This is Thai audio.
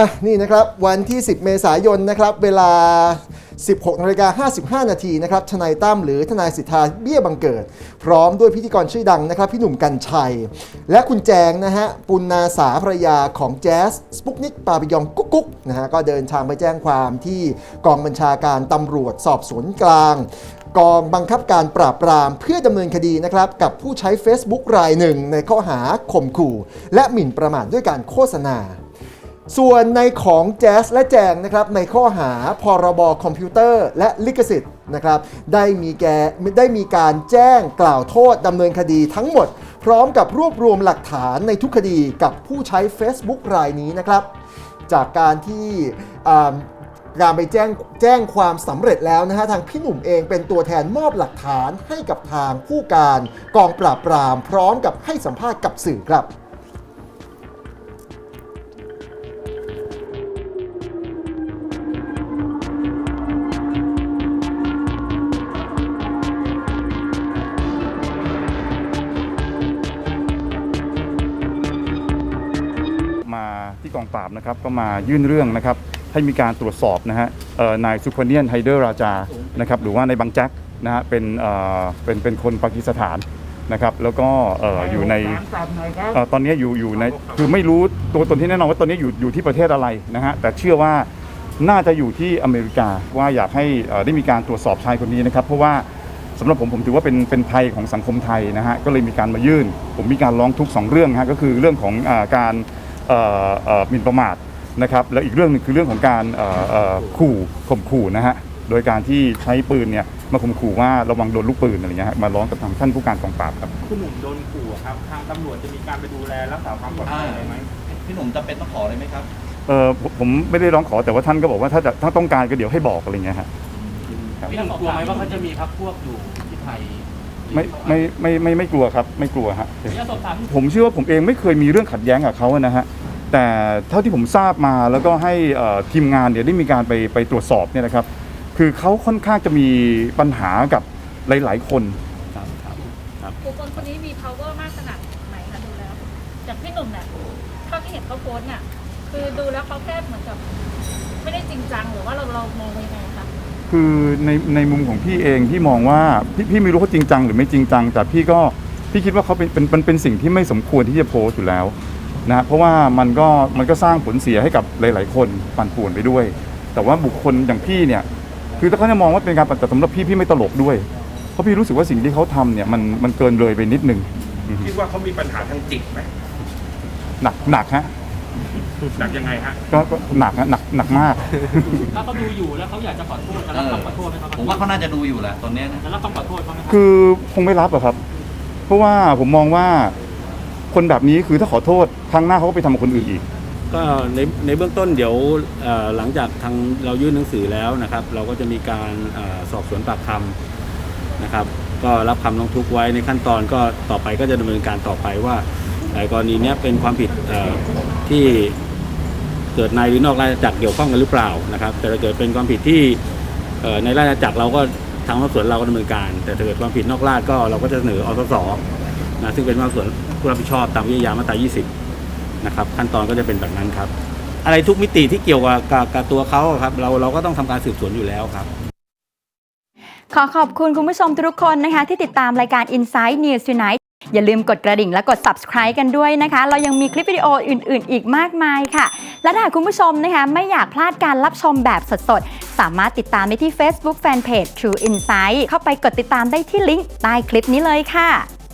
อะนี่นะครับวันที่ 10 เมษายนนะครับเวลา 16นาฬิกา55 นาทีนะครับทนายตั้มหรือทนายสิทธาเบี้ยบังเกิด พร้อมด้วยพิธีกรชื่อดังนะครับ พี่หนุ่มกัญชัย และคุณแจงนะฮะปุณนาสาภรยาของแจ๊สสปุกนิกปาปิยองกุ๊กกุ๊กนะฮะก็เดินทางไปแจ้งความที่กองบัญชาการตำรวจสอบสวนกลางกองบังคับการปราบปรามเพื่อดำเนินคดีนะครับกับผู้ใช้ Facebook รายหนึ่งในข้อหาข่มขู่ และหมิ่นประมาทด้วยการโฆษณา ส่วนในของแจ๊สและแจงนะครับในข้อหาพรบคอมพิวเตอร์และลิขสิทธิ์นะครับได้มีแกได้มีการแจ้งกล่าวโทษดำเนินคดีทั้งหมด พร้อมกับรวบรวมหลักฐานในทุกคดีกับผู้ใช้ Facebook รายนี้นะครับ จากการที่การไปแจ้งแจ้งความสำเร็จแล้วนะฮะทางพี่หนุ่มเองเป็นตัวแทนมอบหลักฐานให้กับทางผู้การกองปราบปราม พร้อมกับให้สัมภาษณ์กับสื่อครับ ที่กองปราบนะครับก็มายื่นเรื่องนะครับให้มีการตรวจสอบนะฮะเอ่อนายสุพเนียนไฮเดอร์ราจานะครับหรือว่านายบังแจ็คนะฮะเป็นเอ่อเป็นเป็นคนปากีสถานนะครับแล้วก็เอ่ออยู่ในเอ่อตอนนี้อยู่อยู่ในคือไม่รู้ตัวตนที่แน่นอนว่าตอนนี้อยู่อยู่ที่ประเทศอะไรนะฮะแต่เชื่อว่าน่าจะอยู่ที่อเมริกาว่าอยากให้ได้มีการตรวจสอบชายคนนี้นะครับเพราะว่าสำหรับผมผมถือว่าเป็นเป็นภัยของสังคมไทยนะฮะก็เลยมีการมายื่น ผมมีการร้องทุกสองเรื่องฮะก็คือเรื่องของอการ หมิ่นประมาทนะครับแล้วอีกเรื่องหนึงคือเรื่องของการเอ่อเอ่อขู่ข่มขู่นะฮะโดยการที่ใช้ปืนเนี่ยมาข่มขู่ว่าระวังโดนลูกปืนอะไรเงี้ยฮะมาร้องกับทางท่านผู้การกองปราบครับคุณหนุ่มโดนขู่อะครับทางตำรวจจะมีการไปดูแลรักษาความปลอดภัยอะไรไหมพี่หนุ่มจำเป็นต้องขอเลยไหมครับเออผมผมไม่ได้ร้องขอแต่ว่าท่านก็บอกว่าถ้าจะถ้าต้องการก็เดี๋ยวให้บอกอะไรเงี้ยฮะพี่หนุ่มกลัวไหมว่าเขาจะมีพักพวกอยู่ที่ไทยไม่ไม่ไม่ไม่ไม่กลัวครับไม่กลัวฮะจะสอบถามผมเชื่อว่าผมเองไม่เคยมีเรื่องขัดแย้งกับเขาอะนะฮะ แต่เท่าที่ผมทราบมาแล้วก็ให้เอ่อทีมงานเนี่ยได้มีการไปไปตรวจสอบเนี่ยนะครับ คือเขาค่อนข้างจะมีปัญหากับหลาย ๆ คนบุคคลคนนี้มี power มากขนาดไหนคะดูแล้วจากพี่หนุ่มเนี่ยเท่าที่เห็นเขาโพสต์เนี่ยคือดูแล้วเขาแค่เหมือนกับ ไม่ได้จริงจังหรือว่าเราเรามองยังไงคะคือในในมุมของพี่เองพี่มองว่าพี่พี่ไม่รู้เขาจริงจังหรือไม่จริงจัง แต่พี่ก็พี่คิดว่าเขาเป็นเป็นเป็นเป็นสิ่งที่ไม่สมควรที่จะโพสต์อยู่แล้ว นะเพราะว่ามันก็มันก็สร้างผลเสียให้กับหลาย ๆ คนปั่นป่วนไปด้วย แต่ว่าบุคคลอย่างพี่เนี่ย คือถ้าเขาจะมองว่าเป็นการปั่นแต่สำหรับพี่พี่ไม่ตลกด้วย เพราะพี่รู้สึกว่าสิ่งที่เขาทำเนี่ยมันมันเกินเลยไปนิดนึงอือฮึคิดว่าเขามีปัญหาทางจิตไหมหนักหนักฮะหนักยังไงฮะก็ก็หนักฮะหนักหนักมาก ถ้าเขาดูอยู่แล้วเขาอยากจะขอโทษจะรับคำขอโทษไหมครับผมว่าเขาน่าจะดูอยู่แหละตอนเนี้ยนะจะรับคำขอโทษเขาไหมครับคือคงไม่รับอะครับ เพราะว่าผมมองว่า คนแบบนี้คือถ้าขอโทษครั้งหน้าเขาก็ไปทำกับคนอื่นอีก ก็ในในเบื้องต้นเดี๋ยวเอ่อหลังจากทางเรายื่นหนังสือแล้วนะครับ เราก็จะมีการเออสอบสวนปากคำนะครับ ก็รับคำร้องทุกข์ไว้ในขั้นตอนก็ต่อไปก็จะดำเนินการต่อไปว่าไอ้กรณีเนี้ยเป็นความผิดเอ่อที่เกิดในหรือนอกราชอาณาจักรเกี่ยวข้องกันหรือเปล่านะครับ แต่ถ้าเกิดเป็นความผิดที่เอ่อในราชอาณาจักรเราก็ทางสอบสวนเราก็ดำเนินการ แต่ถ้าเกิดความผิดนอกราชก็เราก็จะเสนออสส นะซึ่งเป็นภาคส่วนผู้รับผิดชอบตามวิทยามาตรา 20 นะครับ ขั้นตอนก็จะเป็นแบบนั้นครับ อะไรทุกมิติที่เกี่ยวกับกับกับตัวเขาครับ เราเราก็ต้องทำการสืบสวนอยู่แล้วครับ ขอขอบคุณคุณผู้ชมทุกคนนะคะ ที่ติดตามรายการ Inside News Tonight อย่าลืมกดกระดิ่งและกด subscribe กันด้วยนะคะ เรายังมีคลิปวิดีโออื่น ๆ อีกมากมายค่ะ และถ้าหากคุณผู้ชมนะคะไม่อยากพลาดการรับชมแบบสด ๆ สามารถติดตามได้ที่ Facebook Fanpage True Insight เข้าไปกดติดตามได้ที่ลิงก์ใต้คลิปนี้เลยค่ะ